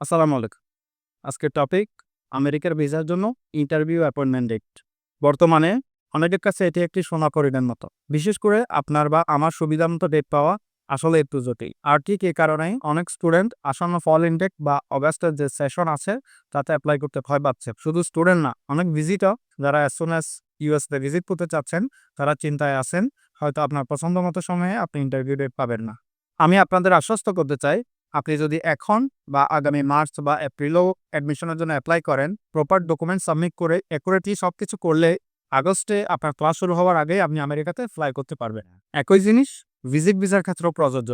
আসসালামু আলাইকুম। আজকের টপিক আমেরিকার ভিসার জন্য ইন্টারভিউ অ্যাপয়েন্টমেন্ট ডেট বর্তমানে অনেকের কাছে এটি একটি সোনা করিডের মতো। বিশেষ করে আপনার বা আমার সুবিধা মতো ডেট পাওয়া আসলে একটু জটিল। আর ঠিক এই কারণেই অনেক স্টুডেন্ট আসন্ন ফল ইনটেক বা অগাস্টের যে সেশন আছে, তাতে অ্যাপ্লাই করতে ভয় পাচ্ছে। শুধু স্টুডেন্ট না, অনেক ভিজিটর যারা অ্যাজ সুন অ্যাজ ইউএসতে ভিজিট করতে চাচ্ছেন, তারা চিন্তায় আছেন, হয়তো আপনার পছন্দ মতো সময়ে আপনি ইন্টারভিউ ডেট পাবেন না। আমি আপনাদের আশ্বস্ত করতে চাই আপনি যদি এখন বা আগামী মার্চ বা এপ্রিলও অ্যাডমিশনের জন্য অ্যাপ্লাই করেন প্রপার ডকুমেন্ট সাবমিট করে অ্যাকুরেটলি সব কিছু করলে আগস্টে আপনার ক্লাস শুরু হওয়ার আগেই আপনি আমেরিকাতে ফ্লাই করতে পারবেন। একই জিনিস ভিজিট ভিসার ক্ষেত্রেও প্রযোজ্য।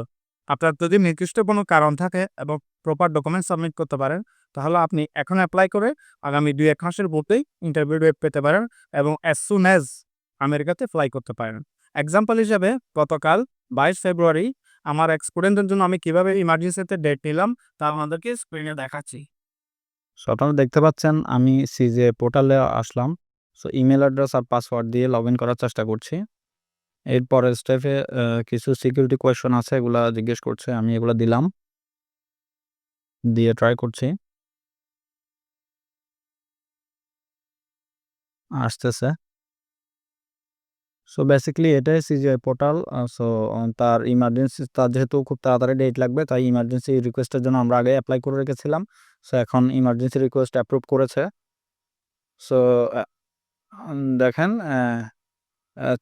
আপনার যদি নির্দিষ্ট কোনো কারণ থাকে এবং প্রপার ডকুমেন্ট সাবমিট করতে পারেন, তাহলে আপনি এখন অ্যাপ্লাই করে আগামী দুই এক মাসের মধ্যেই ইন্টারভিউ ডেট পেতে পারেন এবং অ্যাজ সুন অ্যাজ আমেরিকাতে ফ্লাই করতে পারেন। এক্সাম্পল হিসেবে গতকাল বাইশ ফেব্রুয়ারি আমার এক স্টুডেন্টের জন্য আমি কীভাবে ইমার্জেন্সিতে ডেট নিলাম, তা আমাদেরকে স্ক্রিনে দেখাচ্ছি। সো আপনারা দেখতে পাচ্ছেন, আমি সিজে পোর্টালে আসলাম। সো ইমেল অ্যাড্রেস আর পাসওয়ার্ড দিয়ে লগ ইন করার চেষ্টা করছি। এরপরে স্টেপে কিছু সিকিউরিটি কোয়েশন আছে, এগুলা জিজ্ঞেস করছে, আমি এগুলা দিলাম। দিয়ে ট্রাই করছি। আসতেছে। সো বেসিক্যালি এটাই সিজিআই পোর্টাল সো তার ইমার্জেন্সি তার যেহেতু খুব তাড়াতাড়ি ডেট লাগবে, তাই ইমার্জেন্সি রিকোয়েস্টের জন্য আমরা আগে অ্যাপ্লাই করে রেখেছিলাম। সো এখন ইমার্জেন্সি রিকোয়েস্ট অ্যাপ্রুভ করেছে। সো দেখেন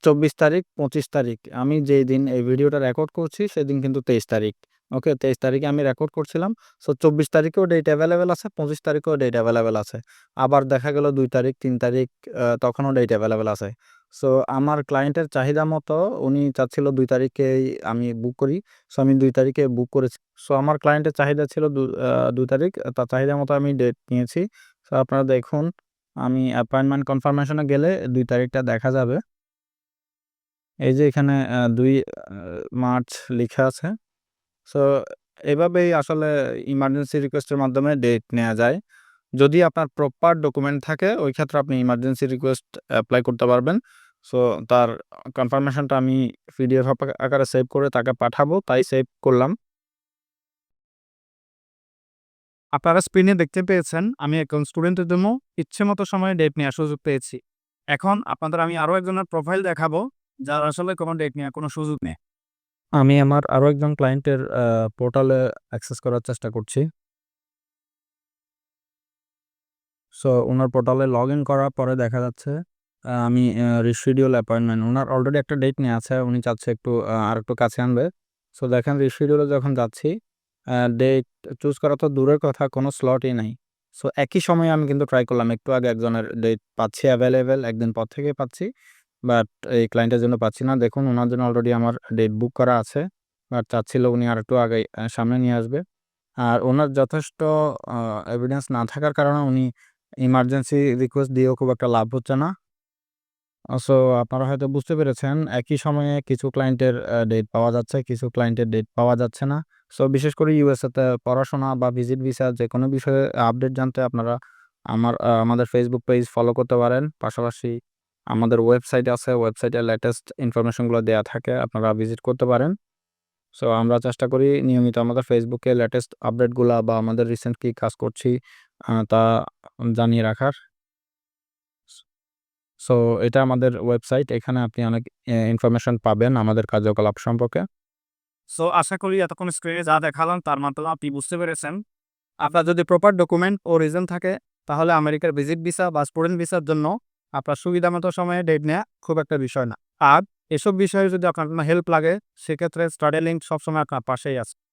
চব্বিশ তারিখ, পঁচিশ তারিখ। আমি যেই দিন এই ভিডিওটা রেকর্ড করছি, সেদিন কিন্তু তেইশ তারিখ। ওকে, তেইশ তারিখে আমি রেকর্ড করছিলাম। সো চব্বিশ তারিখেও ডেট অ্যাভেলেবেল আছে, পঁচিশ তারিখেও ডেট অ্যাভেলেবেল আছে। আবার দেখা গেল দুই তারিখ, তিন তারিখ তখনও ডেট অ্যাভেলেবেল আছে। সো আমার ক্লায়েন্টের চাহিদা মতো উনি চাচ্ছিল দুই তারিখেই আমি বুক করি। সো আমি দুই তারিখে বুক করেছি। সো আমার ক্লায়েন্টের চাহিদা ছিল দুই তারিখ, তার চাহিদা মতো আমি ডেট নিয়েছি। সো আপনারা দেখুন, আমি অ্যাপয়েন্টমেন্ট কনফার্মেশনে গেলে দুই তারিখটা দেখা যাবে। এই যে এখানে দুই মার্চ লেখা আছে। সো, এভাবেই আসলে ইমার্জেন্সি রিকোয়েস্টের মাধ্যমে ডেট নেওয়া যায়। যদি আপনার প্রপার ডকুমেন্ট থাকে, ওই ক্ষেত্রে আপনি ইমার্জেন্সি রিকোয়েস্ট অ্যাপ্লাই করতে পারবেন। সো, তার কনফার্মেশনটা আমি পিডিএফ আকারে সেভ করে তাকে পাঠাবো, তাই সেভ করলাম। আপনারা স্ক্রিনে দেখতে পেয়েছেন, আমি একজন স্টুডেন্টের জন্য ইচ্ছে মতো সময়ে ডেট নেওয়ার সুযোগ পেয়েছি। এখন আপনাদের আমি আরও একজনের প্রোফাইল দেখাবো, যার আসলে কোনো ডেট নেওয়ার কোনো সুযোগ নেই। আমি আমার আরও একজন ক্লায়েন্টের পোর্টালে অ্যাক্সেস করার চেষ্টা করছি। সো ওনার পোর্টালে লগ ইন করার পরে দেখা যাচ্ছে আমি রিশিডিউল অ্যাপয়েন্টমেন্ট ওনার অলরেডি একটা ডেট নিয়ে আছে, উনি চাচ্ছে একটু আর একটু কাছে আনবে। সো দেখেন রিশিডিউলে যখন যাচ্ছি ডেট চুজ করা তো দূরের কথা, কোনো স্লটই নাই। সো একই সময়ে আমি কিন্তু ট্রাই করলাম, একটু আগে একজনের ডেট পাচ্ছি অ্যাভেলেবেল একদিন পর থেকে পাচ্ছি। বাট এই ক্লায়েন্টের জন্য পাচ্ছি না। দেখুন ওনার জন্য অলরেডি আমার ডেট বুক করা আছে। বাট চাচ্ছিল উনি আর একটু আগে সামনে নিয়ে আসবে। আর ওনার যথেষ্ট এভিডেন্স না থাকার কারণে উনি ইমার্জেন্সি রিকোয়েস্ট দিয়েও খুব একটা লাভ হচ্ছে না। সো আপনারা হয়তো বুঝতে পেরেছেন, একই সময়ে কিছু ক্লায়েন্টের ডেট পাওয়া যাচ্ছে, কিছু ক্লায়েন্টের ডেট পাওয়া যাচ্ছে না। সো বিশেষ করে ইউএসএতে পড়াশোনা বা ভিজিট ভিসা যে কোনো বিষয়ে আপডেট জানতে আপনারা আমার আমাদের ফেসবুক পেজ ফলো করতে পারেন। পাশাপাশি আমাদের ওয়েবসাইট আছে ওয়েবসাইটে লেটেস্ট ইনফরমেশনগুলো দেওয়া থাকে, আপনারা ভিজিট করতে পারেন। সো আমরা চেষ্টা করি নিয়মিত আমাদের ফেসবুকে লেটেস্ট আপডেটগুলো বা আমাদের রিসেন্ট কী কাজ করছি তা জানিয়ে রাখার। সো এটা আমাদের ওয়েবসাইট এখানে আপনি অনেক ইনফরমেশন পাবেন আমাদের কার্যকলাপ সম্পর্কে। সো আশা করি এতক্ষণ স্ক্রিনে যা দেখালাম, তার মাধ্যমে আপনি বুঝতে পেরেছেন। আপনার যদি প্রপার ডকুমেন্ট ও রিজন থাকে, তাহলে আমেরিকার ভিজিট ভিসা বা স্টুডেন্ট ভিসার জন্য আপনার সুবিধা মতো সময়ে ডেট নেওয়া খুব একটা বিষয় না। আর এসব বিষয়ে যদি আপনার কোনো হেল্প লাগে, সেক্ষেত্রে স্টাডি লিঙ্ক সবসময় আপনার পাশেই আছে।